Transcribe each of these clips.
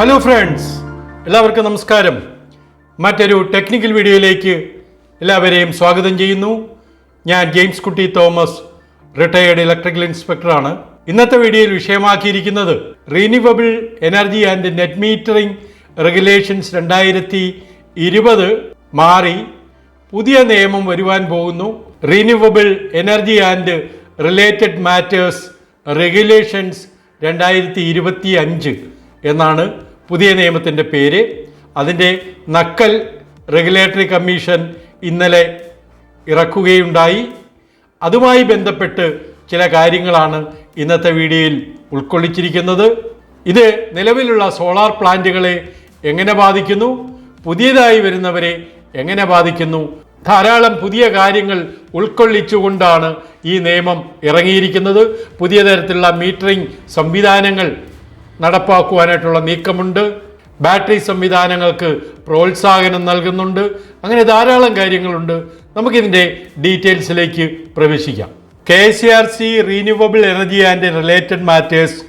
Hello friends എല്ലാവർക്കും നമസ്കാരം. മറ്റൊരു ടെക്നിക്കൽ വീഡിയോയിലേക്ക് എല്ലാവരെയും സ്വാഗതം ചെയ്യുന്നു. ഞാൻ ജെയിംസ് കുട്ടി തോമസ് റിട്ടയേർഡ് ഇലക്ട്രിക്കൽ ഇൻസ്പെക്ടറാണ് ഇന്നത്തെ വീഡിയോയിൽ വിഷയമാക്കിയിരിക്കുന്നത് renewable energy and net metering regulations രണ്ടായിരത്തി ഇരുപത് മാറി പുതിയ നിയമം വരുവാൻ പോകുന്നു. Renewable energy and related matters regulations രണ്ടായിരത്തി ഇരുപത്തി അഞ്ച് എന്നാണ് പുതിയ നിയമത്തിന്റെ പേര് അതിന്റെ നക്കൽ റെഗുലേറ്ററി കമ്മീഷൻ ഇന്നലെ ഇറക്കുകയുണ്ടായി. അതുമായി ബന്ധപ്പെട്ട് ചില കാര്യങ്ങളാണ് ഇന്നത്തെ വീഡിയോയിൽ ഉൾക്കൊള്ളിച്ചിരിക്കുന്നത്. ഇത് നിലവിലുള്ള സോളാർ പ്ലാന്റുകളെ എങ്ങനെ ബാധിക്കുന്നു പുതിയതായി വരുന്നവരെ എങ്ങനെ ബാധിക്കുന്നു ധാരാളം പുതിയ കാര്യങ്ങൾ ഉൾക്കൊള്ളിച്ചുകൊണ്ടാണ് ഈ നിയമം ഇറങ്ങിയിരിക്കുന്നത്. പുതിയ തരത്തിലുള്ള മീറ്ററിംഗ് സംവിധാനങ്ങൾ നടപ്പാക്കുവാനായിട്ടുള്ള നീക്കമുണ്ട്. ബാറ്ററി സംവിധാനങ്ങൾക്ക് പ്രോത്സാഹനം നൽകുന്നുണ്ട്. അങ്ങനെ ധാരാളം കാര്യങ്ങളുണ്ട്. നമുക്കിതിന്റെ ഡീറ്റെയിൽസിലേക്ക് പ്രവേശിക്കാം. K C R C renewable energy and related matters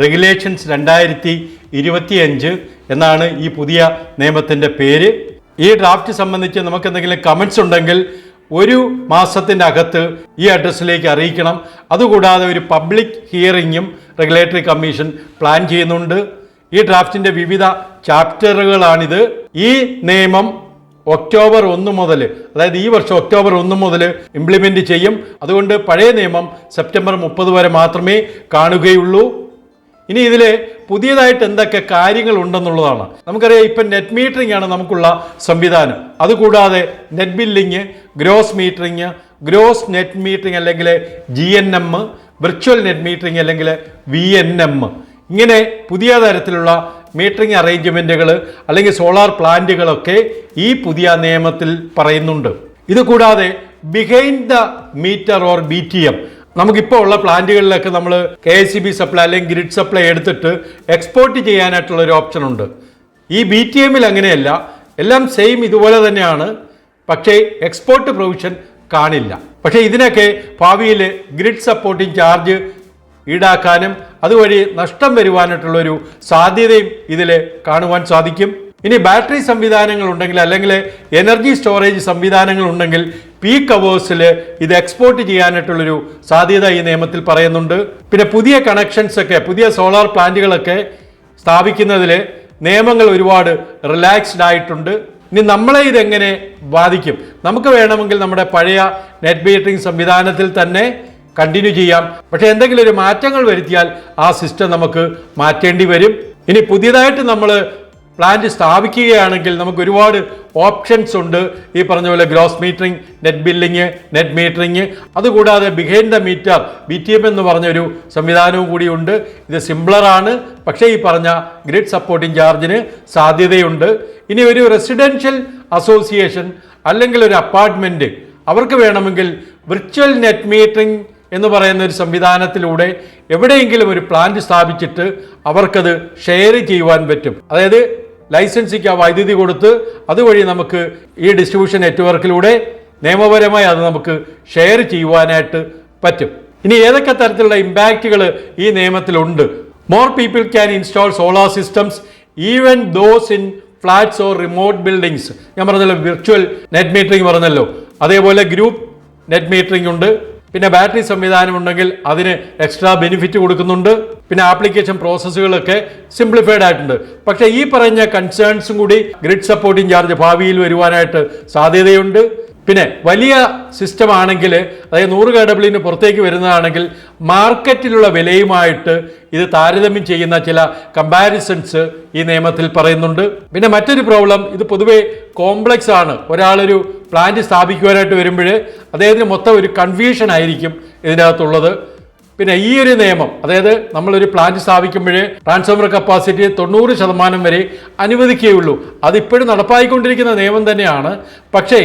regulations രണ്ടായിരത്തി ഇരുപത്തിയഞ്ച് എന്നാണ് ഈ പുതിയ നിയമത്തിന്റെ പേര്. ഈ ഡ്രാഫ്റ്റ് സംബന്ധിച്ച് നമുക്ക് എന്തെങ്കിലും കമൻസ് ഉണ്ടെങ്കിൽ ഒരു മാസത്തിന്റെ അകത്ത് ഈ അഡ്രസ്സിലേക്ക് അറിയിക്കണം. അതുകൂടാതെ ഒരു പബ്ലിക് ഹിയറിങ്ങും റെഗുലേറ്ററി കമ്മീഷൻ പ്ലാൻ ചെയ്യുന്നുണ്ട്. ഈ ഡ്രാഫ്റ്റിന്റെ വിവിധ ചാപ്റ്ററുകളാണിത് ഈ നിയമം ഒക്ടോബർ ഒന്ന് മുതൽ അതായത് ഈ വർഷം ഒക്ടോബർ ഒന്ന് മുതൽ ഇംപ്ലിമെന്റ് ചെയ്യും. അതുകൊണ്ട് പഴയ നിയമം സെപ്റ്റംബർ മുപ്പത് വരെ മാത്രമേ കാണുകയുള്ളൂ. ഇനി ഇതിൽ പുതിയതായിട്ട് എന്തൊക്കെ കാര്യങ്ങൾ ഉണ്ടെന്നുള്ളതാണ്. നമുക്കറിയാം ഇപ്പം നെറ്റ് മീറ്ററിംഗ് ആണ് നമുക്കുള്ള സംവിധാനം. അതുകൂടാതെ net billing gross metering gross net metering അല്ലെങ്കിൽ G N M virtual net metering അല്ലെങ്കിൽ വി എൻ എം ഇങ്ങനെ പുതിയ തരത്തിലുള്ള മീറ്ററിംഗ് അറേഞ്ച്മെന്റുകൾ അല്ലെങ്കിൽ സോളാർ പ്ലാന്റുകളൊക്കെ ഈ പുതിയ നിയമത്തിൽ പറയുന്നുണ്ട്. ഇതുകൂടാതെ behind the meter or B T M നമുക്കിപ്പോൾ ഉള്ള പ്ലാന്റുകളിലൊക്കെ നമ്മൾ K S C B supply അല്ലെങ്കിൽ ഗ്രിഡ് സപ്ലൈ എടുത്തിട്ട് എക്സ്പോർട്ട് ചെയ്യാനായിട്ടുള്ള ഒരു ഓപ്ഷൻ ഉണ്ട്. ഈ ബി ടി എമ്മിൽ അങ്ങനെയല്ല. എല്ലാം സെയിം ഇതുപോലെ തന്നെയാണ്. പക്ഷേ എക്സ്പോർട്ട് പ്രൊവിഷൻ കാണില്ല. പക്ഷേ ഇതിനൊക്കെ ഭാവിയിൽ ഗ്രിഡ് സപ്പോർട്ടിംഗ് ചാർജ് ഈടാക്കാനും അതുവഴി നഷ്ടം വരുവാനായിട്ടുള്ളൊരു സാധ്യതയും ഇതിൽ കാണുവാൻ സാധിക്കും. ഇനി ബാറ്ററി സംവിധാനങ്ങൾ ഉണ്ടെങ്കിൽ അല്ലെങ്കിൽ എനർജി സ്റ്റോറേജ് സംവിധാനങ്ങൾ ഉണ്ടെങ്കിൽ പീക്ക് അവേഴ്സിൽ ഇത് എക്സ്പോർട്ട് ചെയ്യാനായിട്ടുള്ളൊരു സാധ്യത ഈ നിയമത്തിൽ പറയുന്നുണ്ട്. പിന്നെ പുതിയ കണക്ഷൻസ് ഒക്കെ പുതിയ സോളാർ പ്ലാന്റുകളൊക്കെ സ്ഥാപിക്കുന്നതിൽ നിയമങ്ങൾ ഒരുപാട് റിലാക്സ്ഡ് ആയിട്ടുണ്ട്. ഇനി നമ്മളെ ഇതെങ്ങനെ ബാധിക്കും? നമുക്ക് വേണമെങ്കിൽ നമ്മുടെ പഴയ നെറ്റ് മീറ്ററിംഗ് സംവിധാനത്തിൽ തന്നെ കണ്ടിന്യൂ ചെയ്യാം. പക്ഷേ എന്തെങ്കിലും ഒരു മാറ്റങ്ങൾ വരുത്തിയാൽ ആ സിസ്റ്റം നമുക്ക് മാറ്റേണ്ടി വരും. ഇനി പുതിയതായിട്ട് നമ്മൾ പ്ലാന്റ് സ്ഥാപിക്കുകയാണെങ്കിൽ നമുക്ക് ഒരുപാട് ഓപ്ഷൻസ് ഉണ്ട്. ഈ പറഞ്ഞ പോലെ gross metering net billing net metering അതുകൂടാതെ behind the meter B T M എന്ന് പറഞ്ഞൊരു സംവിധാനവും കൂടിയുണ്ട് ഇത് സിംപ്ലറാണ് പക്ഷേ ഈ പറഞ്ഞ ഗ്രിഡ് സപ്പോർട്ടിംഗ് ചാർജിന് സാധ്യതയുണ്ട്. ഇനി ഒരു റെസിഡൻഷ്യൽ അസോസിയേഷൻ അല്ലെങ്കിൽ ഒരു അപ്പാർട്ട്മെന്റ് അവർക്ക് വേണമെങ്കിൽ വിർച്വൽ നെറ്റ് മീറ്ററിംഗ് എന്ന് പറയുന്ന ഒരു സംവിധാനത്തിലൂടെ എവിടെയെങ്കിലും ഒരു പ്ലാന്റ് സ്ഥാപിച്ചിട്ട് അവർക്കത് ഷെയർ ചെയ്യുവാൻ പറ്റും. അതായത് ലൈസൻസിക്ക് ആ വൈദ്യുതി കൊടുത്ത് അതുവഴി നമുക്ക് ഈ ഡിസ്ട്രിബ്യൂഷൻ നെറ്റ്വർക്കിലൂടെ നിയമപരമായി അത് നമുക്ക് ഷെയർ ചെയ്യുവാനായിട്ട് പറ്റും. ഇനി ഏതൊക്കെ തരത്തിലുള്ള ഇമ്പാക്റ്റുകൾ ഈ നിയമത്തിലുണ്ട്? More people can install solar systems even those in flats or remote buildings ഞാൻ പറഞ്ഞല്ലോ വിർച്വൽ നെറ്റ് മീറ്ററിംഗ് പറഞ്ഞല്ലോ. അതേപോലെ ഗ്രൂപ്പ് നെറ്റ് മീറ്ററിംഗ് ഉണ്ട്. പിന്നെ ബാറ്ററി സംവിധാനം ഉണ്ടെങ്കിൽ അതിന് എക്സ്ട്രാ ബെനിഫിറ്റ് കൊടുക്കുന്നുണ്ട്. പിന്നെ ആപ്ലിക്കേഷൻ പ്രോസസ്സുകളൊക്കെ സിംപ്ലിഫൈഡ് ആയിട്ടുണ്ട്. പക്ഷേ ഈ പറഞ്ഞ കൺസേൺസും കൂടി ഗ്രിഡ് സപ്പോർട്ടിംഗ് ചാർജ് ഭാവിയിൽ വരുവാനായിട്ട് സാധ്യതയുണ്ട്. പിന്നെ വലിയ സിസ്റ്റം ആണെങ്കിൽ അതായത് നൂറ് കെ ഡബ്ല്യൂന് പുറത്തേക്ക് വരുന്നതാണെങ്കിൽ മാർക്കറ്റിലുള്ള വിലയുമായിട്ട് ഇത് താരതമ്യം ചെയ്യുന്ന ചില കമ്പാരിസൺസ് ഈ നിയമത്തിൽ പറയുന്നുണ്ട്. പിന്നെ മറ്റൊരു പ്രോബ്ലം ഇത് പൊതുവെ കോംപ്ലക്സ് ആണ്. ഒരാളൊരു പ്ലാന്റ് സ്ഥാപിക്കുവാനായിട്ട് വരുമ്പോൾ അദ്ദേഹത്തിന് മൊത്തം ഒരു കൺഫ്യൂഷൻ ആയിരിക്കും ഇതിനകത്തുള്ളത്. പിന്നെ ഈ ഒരു നിയമം അതായത് നമ്മളൊരു പ്ലാന്റ് സ്ഥാപിക്കുമ്പോൾ ട്രാൻസ്ഫോമർ കപ്പാസിറ്റി തൊണ്ണൂറ് ശതമാനം വരെ അനുവദിക്കുകയുള്ളൂ. അതിപ്പോഴും നടപ്പായിക്കൊണ്ടിരിക്കുന്ന നിയമം തന്നെയാണ്. പക്ഷേ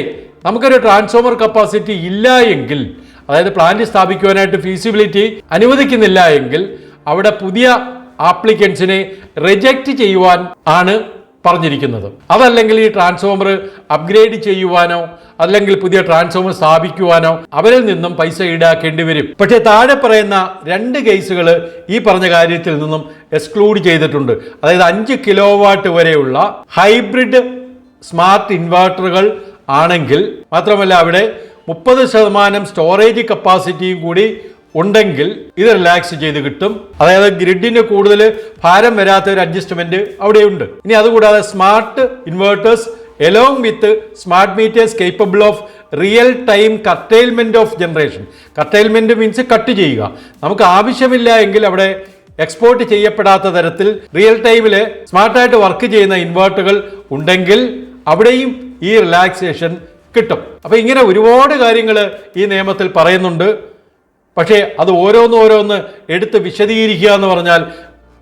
നമുക്കൊരു ട്രാൻസ്ഫോമർ കപ്പാസിറ്റി ഇല്ല എങ്കിൽ അതായത് പ്ലാന്റ് സ്ഥാപിക്കുവാനായിട്ട് ഫീസിബിലിറ്റി അനുവദിക്കുന്നില്ല എങ്കിൽ അവിടെ പുതിയ ആപ്ലിക്കൻസിനെ റിജക്റ്റ് ചെയ്യുവാൻ ആണ് പറഞ്ഞിരിക്കുന്നത്. അതല്ലെങ്കിൽ ഈ ട്രാൻസ്ഫോമർ അപ്ഗ്രേഡ് ചെയ്യുവാനോ അല്ലെങ്കിൽ പുതിയ ട്രാൻസ്ഫോമർ സ്ഥാപിക്കുവാനോ അവരിൽ നിന്നും പൈസ ഈടാക്കേണ്ടി വരും. പക്ഷേ താഴെ പറയുന്ന രണ്ട് കേസുകൾ ഈ പറഞ്ഞ കാര്യത്തിൽ നിന്നും എക്സ്ക്ലൂഡ് ചെയ്തിട്ടുണ്ട്. അതായത് അഞ്ച് കിലോ വാട്ട് വരെയുള്ള ഹൈബ്രിഡ് സ്മാർട്ട് ഇൻവെർട്ടറുകൾ ആണെങ്കിൽ മാത്രമല്ല അവിടെ മുപ്പത് ശതമാനം സ്റ്റോറേജ് കപ്പാസിറ്റിയും കൂടി ഉണ്ടെങ്കിൽ ഇത് റിലാക്സ് ചെയ്ത് കിട്ടും. അതായത് ഗ്രിഡിന് കൂടുതൽ ഭാരം വരാത്ത ഒരു അഡ്ജസ്റ്റ്മെന്റ് അവിടെയുണ്ട്. ഇനി അതുകൂടാതെ smart inverters along with smart meters capable of real time curtailment of generation curtailment means cut ചെയ്യുക. നമുക്ക് ആവശ്യമില്ല എങ്കിൽ അവിടെ എക്സ്പോർട്ട് ചെയ്യപ്പെടാത്ത തരത്തിൽ റിയൽ ടൈമിൽ സ്മാർട്ടായിട്ട് വർക്ക് ചെയ്യുന്ന ഇൻവേർട്ടുകൾ ഉണ്ടെങ്കിൽ അവിടെയും ഈ റിലാക്സേഷൻ കിട്ടും. അപ്പൊ ഇങ്ങനെ ഒരുപാട് കാര്യങ്ങൾ ഈ നിയമത്തിൽ പറയുന്നുണ്ട്. പക്ഷേ അത് ഓരോന്ന് ഓരോന്ന് എടുത്ത് വിശദീകരിക്കുക എന്ന് പറഞ്ഞാൽ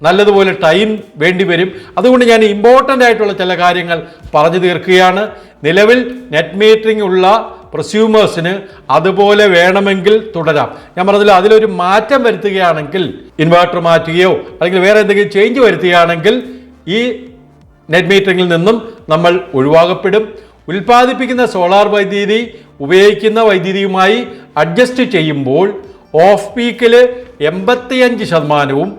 നല്ലതുപോലെ ടൈം വേണ്ടി വരും. അതുകൊണ്ട് ഞാൻ ഇമ്പോർട്ടന്റ് ആയിട്ടുള്ള ചില കാര്യങ്ങൾ പറഞ്ഞു തീർക്കുകയാണ്. നിലവിൽ നെറ്റ് മീറ്ററിംഗ് ഉള്ള പ്രസ്യൂമേഴ്സിന് അതുപോലെ വേണമെങ്കിൽ തുടരാം. ഞാൻ പറഞ്ഞില്ല അതിലൊരു മാറ്റം വരുത്തുകയാണെങ്കിൽ ഇൻവേർട്ടർ മാറ്റുകയോ അല്ലെങ്കിൽ വേറെ എന്തെങ്കിലും ചേഞ്ച് വരുത്തുകയാണെങ്കിൽ ഈ നെറ്റ് മീറ്ററിംഗിൽ നിന്നും നമ്മൾ ഒഴിവാക്കപ്പെടും. ഉൽപ്പാദിപ്പിക്കുന്ന സോളാർ വൈദ്യുതി ഉപയോഗിക്കുന്ന വൈദ്യുതിയുമായി അഡ്ജസ്റ്റ് ചെയ്യുമ്പോൾ ഓഫ് പീക്കിൽ എൺപത്തിയഞ്ച് ശതമാനവും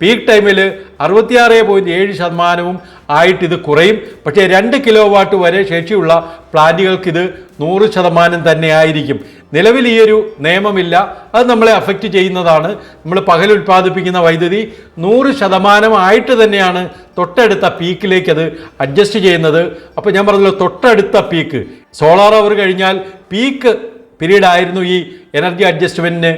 പീക്ക് ടൈമിൽ അറുപത്തിയാറ് പോയിന്റ് ഏഴ് ശതമാനവും ആയിട്ട് ഇത് കുറയും. പക്ഷേ രണ്ട് കിലോ വാട്ട് വരെ ശേഷിയുള്ള പ്ലാന്റുകൾക്ക് ഇത് നൂറ് ശതമാനം തന്നെ ആയിരിക്കും. നിലവിൽ ഈ ഒരു നിയമമില്ല. അത് നമ്മളെ അഫക്റ്റ് ചെയ്യുന്നതാണ്. നമ്മൾ പകൽ ഉൽപ്പാദിപ്പിക്കുന്ന വൈദ്യുതി നൂറ് ശതമാനമായിട്ട് തന്നെയാണ് തൊട്ടടുത്ത പീക്കിലേക്ക് അത് അഡ്ജസ്റ്റ് ചെയ്യുന്നത്. അപ്പോൾ ഞാൻ പറഞ്ഞല്ലോ തൊട്ടടുത്ത പീക്ക് സോളാർ അവർ കഴിഞ്ഞാൽ പീക്ക് പീരീഡ് ആയിരുന്നു ഈ എനർജി അഡ്ജസ്റ്റ്മെന്റിന്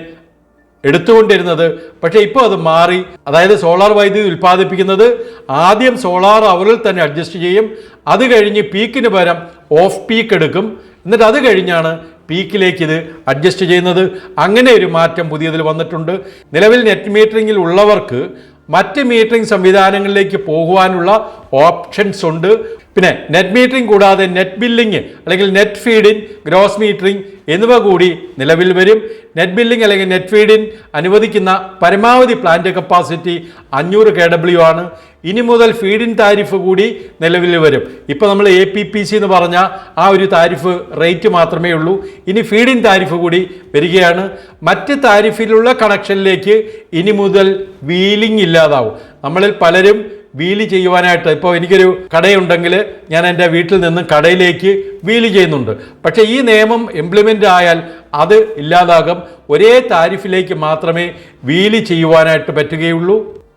എടുത്തുകൊണ്ടിരുന്നത്. പക്ഷേ ഇപ്പോൾ അത് മാറി. അതായത് സോളാർ വൈദ്യുതി ഉൽപ്പാദിപ്പിക്കുന്നത് ആദ്യം സോളാർ അവറിൽ തന്നെ അഡ്ജസ്റ്റ് ചെയ്യും. അത് കഴിഞ്ഞ് പീക്കിന് പകരം ഓഫ് പീക്ക് എടുക്കും. എന്നിട്ട് അത് കഴിഞ്ഞാണ് പീക്കിലേക്ക് ഇത് അഡ്ജസ്റ്റ് ചെയ്യുന്നത്. അങ്ങനെ ഒരു മാറ്റം പുതിയതിൽ വന്നിട്ടുണ്ട്. നിലവിൽ നെറ്റ് മീറ്ററിംഗിൽ ഉള്ളവർക്ക് മറ്റ് മീറ്ററിംഗ് സംവിധാനങ്ങളിലേക്ക് പോകുവാനുള്ള ഓപ്ഷൻസ് ഉണ്ട്. പിന്നെ നെറ്റ് മീറ്ററിംഗ് കൂടാതെ നെറ്റ് ബില്ലിംഗ് അല്ലെങ്കിൽ net feed in gross metering എന്നിവ കൂടി നിലവിൽ വരും. നെറ്റ് ബില്ലിംഗ് അല്ലെങ്കിൽ നെറ്റ് ഫീഡിൻ അനുവദിക്കുന്ന പരമാവധി പ്ലാന്റ് കപ്പാസിറ്റി അഞ്ഞൂറ് കെ ഡബ്ല്യു ആണ്. ഇനി മുതൽ ഫീഡിൻ താരിഫ് കൂടി നിലവിൽ വരും. ഇപ്പോൾ നമ്മൾ എ പി പി സി എന്ന് പറഞ്ഞ ആ ഒരു താരിഫ് റേറ്റ് മാത്രമേ ഉള്ളൂ. ഇനി ഫീഡിൻ താരിഫ് കൂടി വരികയാണ്. മറ്റ് താരിഫിലുള്ള കണക്ഷനിലേക്ക് ഇനി മുതൽ വീലിംഗ് ഇല്ലാതാവും. നമ്മളിൽ പലരും വീൽ ചെയ്യുവാനായിട്ട് ഇപ്പോൾ എനിക്കൊരു കടയുണ്ടെങ്കിൽ ഞാൻ എന്റെ വീട്ടിൽ നിന്ന് കടയിലേക്ക് വീൽ ചെയ്യുന്നുണ്ട്. പക്ഷേ ഈ നിയമം ഇംപ്ലിമെന്റ് ആയാൽ അത് ഇല്ലാതാകും. ഒരേ താരിഫിലേക്ക് മാത്രമേ വീൽ ചെയ്യുവാനായിട്ട് പറ്റുകയുള്ളൂ.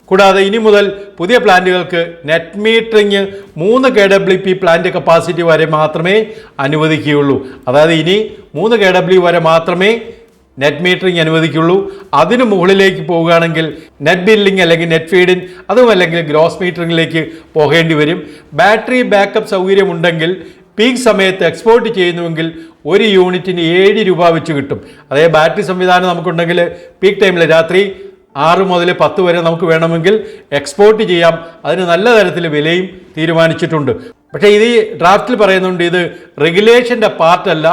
കൂടാതെ ഇനി മുതൽ പുതിയ പ്ലാന്റുകൾക്ക് നെറ്റ് മീറ്ററിങ് മൂന്ന് K W P plant capacity വരെ മാത്രമേ അനുവദിക്കുകയുള്ളൂ. അതായത് ഇനി മൂന്ന് കെ ഡബ്ല്യു വരെ മാത്രമേ നെറ്റ് മീറ്ററിംഗ് അനുവദിക്കുള്ളൂ. അതിന് മുകളിലേക്ക് പോവുകയാണെങ്കിൽ നെറ്റ് ബില്ലിംഗ് അല്ലെങ്കിൽ നെറ്റ് ഫീഡിംഗ് അതും അല്ലെങ്കിൽ ഗ്രോസ് മീറ്ററിംഗിലേക്ക് പോകേണ്ടി വരും. ബാറ്ററി ബാക്കപ്പ് സൗകര്യമുണ്ടെങ്കിൽ പീക്ക് സമയത്ത് എക്സ്പോർട്ട് ചെയ്യുന്നുവെങ്കിൽ ഒരു യൂണിറ്റിന് ഏഴ് രൂപ വെച്ച് കിട്ടും. അതായത് ബാറ്ററി സംവിധാനം നമുക്കുണ്ടെങ്കിൽ പീക്ക് ടൈമിൽ രാത്രി ആറ് മുതൽ പത്ത് വരെ നമുക്ക് വേണമെങ്കിൽ എക്സ്പോർട്ട് ചെയ്യാം. അതിന് നല്ല തരത്തിൽ വിലയും തീരുമാനിച്ചിട്ടുണ്ട്. പക്ഷേ ഇത് ഡ്രാഫ്റ്റിൽ പറയുന്നുണ്ട് ഇത് റെഗുലേഷന്റെ പാർട്ടല്ല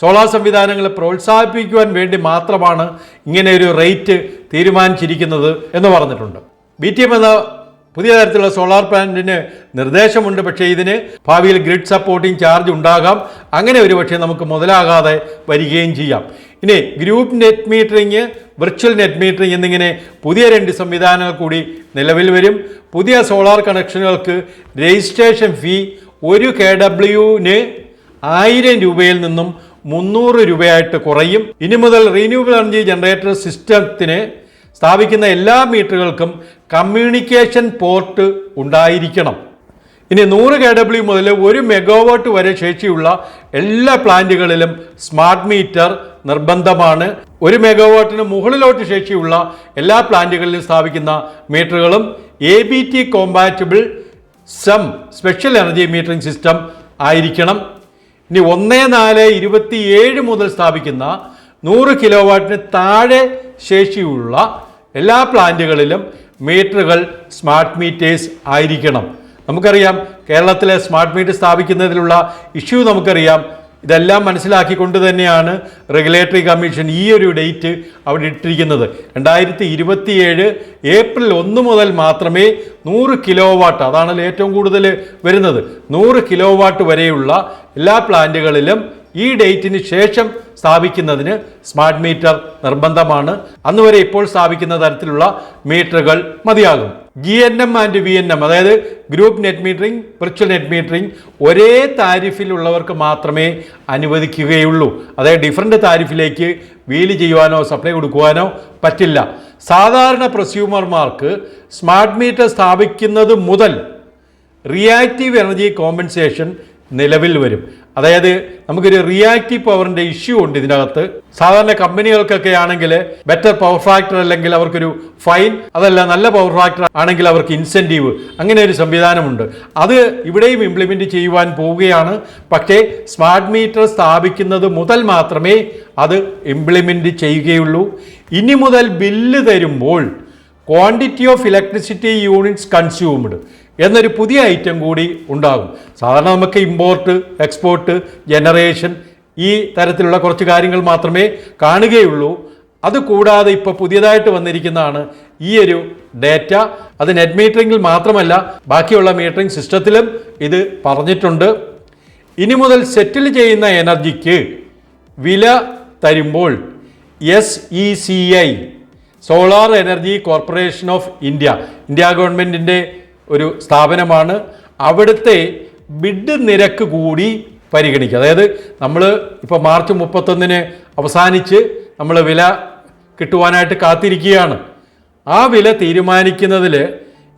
സോളാർ സംവിധാനങ്ങളെ പ്രോത്സാഹിപ്പിക്കുവാൻ വേണ്ടി മാത്രമാണ് ഇങ്ങനെ ഒരു റേറ്റ് തീരുമാനിച്ചിരിക്കുന്നത് എന്ന് പറഞ്ഞിട്ടുണ്ട്. ബി ടി എം എന്ന പുതിയ തരത്തിലുള്ള സോളാർ പ്ലാന്റിന് നിർദ്ദേശമുണ്ട്. പക്ഷേ ഇതിന് ഭാവിയിൽ ഗ്രിഡ് സപ്പോർട്ടിംഗ് ചാർജ് ഉണ്ടാകാം. അങ്ങനെ ഒരു പക്ഷേ നമുക്ക് മുതലാകാതെ വരികയും ചെയ്യാം. ഇനി group net metering virtual net metering എന്നിങ്ങനെ പുതിയ രണ്ട് സംവിധാനങ്ങൾ കൂടി നിലവിൽ വരും. പുതിയ സോളാർ കണക്ഷനുകൾക്ക് രജിസ്ട്രേഷൻ ഫീ ഒരു കെ ഡബ്ല്യുവിന് ആയിരം രൂപയിൽ നിന്നും മുന്നൂറ് രൂപയായിട്ട് കുറയും. ഇനി മുതൽ റീന്യൂവബിൾ എനർജി ജനറേറ്റർ സിസ്റ്റത്തിന് സ്ഥാപിക്കുന്ന എല്ലാ മീറ്ററുകൾക്കും കമ്മ്യൂണിക്കേഷൻ പോർട്ട് ഉണ്ടായിരിക്കണം. ഇനി നൂറ് കെ ഡബ്ല്യു മുതൽ ഒരു മെഗാവാട്ട് വരെ ശേഷിയുള്ള എല്ലാ പ്ലാന്റുകളിലും സ്മാർട്ട് മീറ്റർ നിർബന്ധമാണ്. ഒരു മെഗാവാട്ടിന് മുകളിലോട്ട് ശേഷിയുള്ള എല്ലാ പ്ലാന്റുകളിലും സ്ഥാപിക്കുന്ന മീറ്ററുകളും A B T compatible some special energy metering system ആയിരിക്കണം. ഇനി ഒന്ന് നാല് ഇരുപത്തിയേഴ് മുതൽ സ്ഥാപിക്കുന്ന നൂറ് കിലോ വാട്ടിന് താഴെ ശേഷിയുള്ള എല്ലാ പ്ലാന്റുകളിലും മീറ്ററുകൾ സ്മാർട്ട് മീറ്റേഴ്സ് ആയിരിക്കണം. നമുക്കറിയാം കേരളത്തിലെ സ്മാർട്ട് മീറ്റർ സ്ഥാപിക്കുന്നതിലുള്ള ഇഷ്യൂ നമുക്കറിയാം. ഇതെല്ലാം മനസ്സിലാക്കിക്കൊണ്ട് തന്നെയാണ് റെഗുലേറ്ററി കമ്മീഷൻ ഈ ഒരു ഡേറ്റ് അവിടെ ഇട്ടിരിക്കുന്നത്. രണ്ടായിരത്തി ഇരുപത്തിയേഴ് ഏപ്രിൽ ഒന്ന് മുതൽ മാത്രമേ നൂറ് കിലോ വാട്ട് അതാണല്ലോ ഏറ്റവും കൂടുതൽ വരുന്നത് നൂറ് കിലോ വാട്ട് വരെയുള്ള എല്ലാ പ്ലാന്റുകളിലും ഈ ഡേറ്റിന് ശേഷം സ്ഥാപിക്കുന്നതിന് സ്മാർട്ട് മീറ്റർ നിർബന്ധമാണ്. അന്നുവരെ ഇപ്പോൾ സ്ഥാപിക്കുന്ന തരത്തിലുള്ള മീറ്ററുകൾ മതിയാകും. G N M and V N M അതായത് group net metering virtual net metering ഒരേ താരിഫിലുള്ളവർക്ക് മാത്രമേ അനുവദിക്കുകയുള്ളൂ. അതായത് ഡിഫറന്റ് താരിഫിലേക്ക് വീൽ ചെയ്യുവാനോ സപ്ലൈ കൊടുക്കുവാനോ പറ്റില്ല. സാധാരണ പ്രസ്യൂമർമാർക്ക് സ്മാർട്ട് മീറ്റർ സ്ഥാപിക്കുന്നത് മുതൽ റിയാക്റ്റീവ് എനർജി കോമ്പൻസേഷൻ നിലവിൽ വരും. അതായത് നമുക്കൊരു റിയാക്റ്റീവ് പവറിന്റെ ഇഷ്യൂ ഉണ്ട് ഇതിനകത്ത്. സാധാരണ കമ്പനികൾക്കൊക്കെ ആണെങ്കിൽ ബെറ്റർ പവർ ഫാക്ടർ അല്ലെങ്കിൽ അവർക്കൊരു ഫൈൻ അതല്ല നല്ല പവർ ഫാക്ടർ ആണെങ്കിൽ അവർക്ക് ഇൻസെന്റീവ് അങ്ങനെ ഒരു സംവിധാനമുണ്ട്. അത് ഇവിടെയും ഇംപ്ലിമെന്റ് ചെയ്യുവാൻ പോവുകയാണ്. പക്ഷേ സ്മാർട്ട് മീറ്റർ സ്ഥാപിക്കുന്നത് മുതൽ മാത്രമേ അത് ഇംപ്ലിമെന്റ് ചെയ്യുകയുള്ളൂ. ഇനി മുതൽ ബില്ല് തരുമ്പോൾ quantity of electricity units consumed എന്നൊരു പുതിയ ഐറ്റം കൂടി ഉണ്ടാകും. സാധാരണ നമുക്ക് ഇമ്പോർട്ട് എക്സ്പോർട്ട് ജനറേഷൻ ഈ തരത്തിലുള്ള കുറച്ച് കാര്യങ്ങൾ മാത്രമേ കാണുകയുള്ളൂ. അത് കൂടാതെ ഇപ്പോൾ പുതിയതായിട്ട് വന്നിരിക്കുന്നതാണ് ഈ ഒരു ഡേറ്റ അത് നെറ്റ് മീറ്ററിംഗിൽ മാത്രമല്ല ബാക്കിയുള്ള മീറ്ററിംഗ് സിസ്റ്റത്തിലും ഇത് പറഞ്ഞിട്ടുണ്ട്. ഇനി മുതൽ സെറ്റിൽ ചെയ്യുന്ന എനർജിക്ക് വില തരുമ്പോൾ S E C I solar energy corporation of India India ഗവൺമെന്റിന്റെ ഒരു സ്ഥാപനമാണ് അവിടുത്തെ ബിഡ് നിരക്ക് കൂടി പരിഗണിക്കുക. അതായത് നമ്മൾ ഇപ്പോൾ മാർച്ച് മുപ്പത്തൊന്നിന് അവസാനിച്ച് നമ്മൾ വില കിട്ടുവാനായിട്ട് കാത്തിരിക്കുകയാണ്. ആ വില തീരുമാനിക്കുന്നതിൽ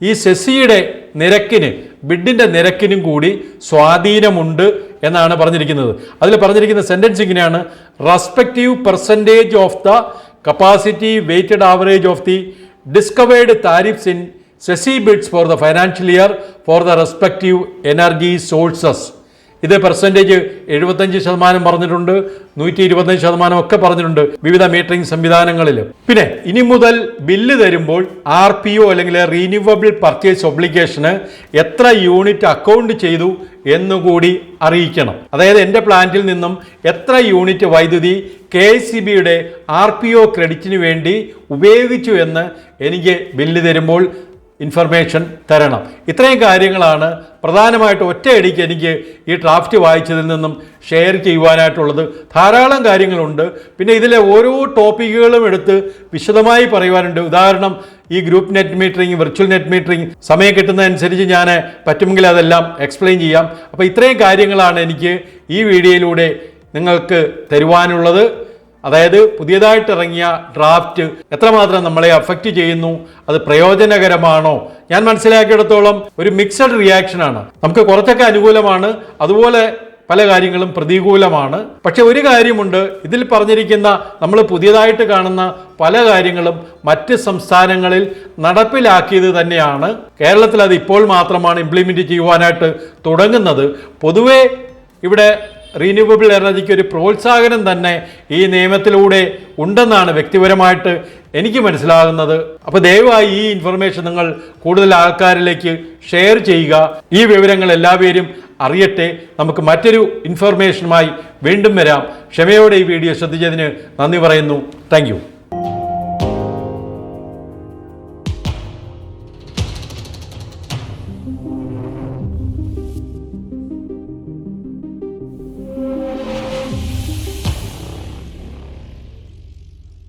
ഈ സെസിയുടെ നിരക്കിന് ബിഡിന്റെ നിരക്കിനും കൂടി സ്വാധീനമുണ്ട് എന്നാണ് പറഞ്ഞിരിക്കുന്നത്. അതിൽ പറഞ്ഞിരിക്കുന്ന സെന്റൻസ് ഇങ്ങനെയാണ്. Respective percentage of the capacity weighted average of the discovered tariffs in SECI bids for the financial year for the respective energy sources ഇത് പെർസെന്റേജ് എഴുപത്തഞ്ച് ശതമാനം പറഞ്ഞിട്ടുണ്ട് നൂറ്റി ഇരുപത്തഞ്ച് ശതമാനം ഒക്കെ പറഞ്ഞിട്ടുണ്ട് വിവിധ മീറ്ററിംഗ് സംവിധാനങ്ങളിൽ പിന്നെ ഇനി മുതൽ ബില്ല് തരുമ്പോൾ ആർ പി ഒ അല്ലെങ്കിൽ റീന്യൂവബിൾ പർച്ചേസ് ഒബ്ലിഗേഷന് എത്ര യൂണിറ്റ് അക്കൗണ്ട് ചെയ്തു എന്നുകൂടി അറിയിക്കണം. അതായത് എന്റെ പ്ലാന്റിൽ നിന്നും എത്ര യൂണിറ്റ് വൈദ്യുതി കെ സി ബിയുടെ ആർ പി ഒ ക്രെഡിറ്റിന് വേണ്ടി ഉപയോഗിച്ചു എന്ന് എനിക്ക് ബില്ല് തരുമ്പോൾ ഇൻഫർമേഷൻ തരണം. ഇത്രയും കാര്യങ്ങളാണ് പ്രധാനമായിട്ട് ഒറ്റയടിക്ക് എനിക്ക് ഈ ഡ്രാഫ്റ്റ് വായിച്ചതിൽ നിന്നും ഷെയർ ചെയ്യുവാനായിട്ടുള്ളത്. ധാരാളം കാര്യങ്ങളുണ്ട്. പിന്നെ ഇതിലെ ഓരോ ടോപ്പിക്കുകളും എടുത്ത് വിശദമായി പറയുവാനുണ്ട്. ഉദാഹരണം ഈ group net metering virtual net metering സമയം കിട്ടുന്നതനുസരിച്ച് ഞാൻ പറ്റുമെങ്കിൽ അതെല്ലാം എക്സ്പ്ലെയിൻ ചെയ്യാം. അപ്പോൾ ഇത്രയും കാര്യങ്ങളാണ് എനിക്ക് ഈ വീഡിയോയിലൂടെ നിങ്ങൾക്ക് തരുവാനുള്ളത്. അതായത് പുതിയതായിട്ട് ഇറങ്ങിയ ഡ്രാഫ്റ്റ് എത്രമാത്രം നമ്മളെ അഫക്റ്റ് ചെയ്യുന്നു അത് പ്രയോജനകരമാണോ? ഞാൻ മനസ്സിലാക്കിയിടത്തോളം ഒരു മിക്സഡ് റിയാക്ഷനാണ് നമുക്ക് കുറച്ചൊക്കെ അനുകൂലമാണ് അതുപോലെ പല കാര്യങ്ങളും പ്രതികൂലമാണ്. പക്ഷെ ഒരു കാര്യമുണ്ട് ഇതിൽ പറഞ്ഞിരിക്കുന്ന നമ്മൾ പുതിയതായിട്ട് കാണുന്ന പല കാര്യങ്ങളും മറ്റ് സംസ്ഥാനങ്ങളിൽ നടപ്പിലാക്കിയത് തന്നെയാണ്. കേരളത്തിൽ അത് ഇപ്പോൾ മാത്രമാണ് ഇംപ്ലിമെന്റ് ചെയ്യുവാനായിട്ട് തുടങ്ങുന്നത്. പൊതുവേ ഇവിടെ റീന്യൂവബിൾ എനർജിക്ക് ഒരു പ്രോത്സാഹനം തന്നെ ഈ നിയമത്തിലൂടെ ഉണ്ടെന്നാണ് വ്യക്തിപരമായിട്ട് എനിക്ക് മനസ്സിലാകുന്നത്. അപ്പോൾ ദയവായി ഈ ഇൻഫർമേഷൻ നിങ്ങൾ കൂടുതൽ ആൾക്കാരിലേക്ക് ഷെയർ ചെയ്യുക. ഈ വിവരങ്ങൾ എല്ലാവരും അറിയട്ടെ. നമുക്ക് മറ്റൊരു ഇൻഫർമേഷനുമായി വീണ്ടും വരാം. ക്ഷമയോടെ ഈ വീഡിയോ ശ്രദ്ധിച്ചതിന് നന്ദി പറയുന്നു. താങ്ക്